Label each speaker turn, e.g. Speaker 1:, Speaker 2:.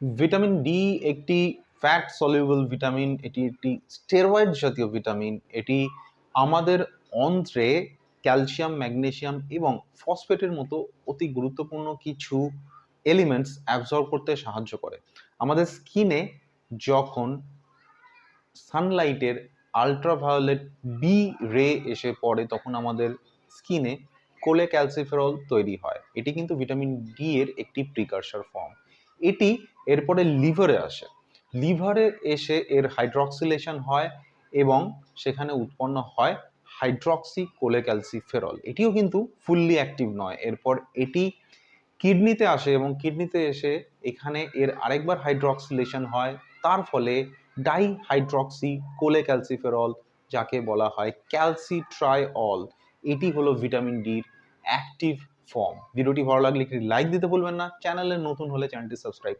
Speaker 1: Vitamin D একটি fat soluble vitamin এটি একটি স্টেরয়েড জাতীয় ভিটামিন এটি আমাদের অন্ত্রে ক্যালসিয়াম ম্যাগনেসিয়াম এবং ফসফেটের মতো অতি গুরুত্বপূর্ণ কিছু এলিমেন্টস অ্যাবজর্ব করতে সাহায্য করে। আমাদের স্কিনে যখন সানলাইটের আলট্রাভায়োলেট বি রে এসে পড়ে, তখন আমাদের স্কিনে কোলে ক্যালসিফেরল তৈরি হয়। এটি কিন্তু ভিটামিন ডি এর একটি প্রিকারসার ফর্ম এটি এরপরে লিভারে আসে। লিভারে এসে এর হাইড্রক্সিলেশন হয় এবং সেখানে উৎপন্ন হয় হাইড্রক্সি কোলে ক্যালসিফেরল এটিও কিন্তু ফুললি অ্যাক্টিভ নয়। এরপর এটি কিডনিতে আসে এবং কিডনিতে এসে এখানে এর আরেকবার হাইড্রক্সিলেশন হয়। তার ফলে ডাই হাইড্রক্সি কোলে ক্যালসিফেরল যাকে বলা হয় ক্যালসি ক্যালসিট্রাইঅল, এটি হলো ভিটামিন ডির অ্যাক্টিভ ফর্ম। ভিডিওটি ভালো লাগলে একটি লাইক দিতে ভুলবেন না। চ্যানেলে নতুন হলে চ্যানেলটি সাবস্ক্রাইব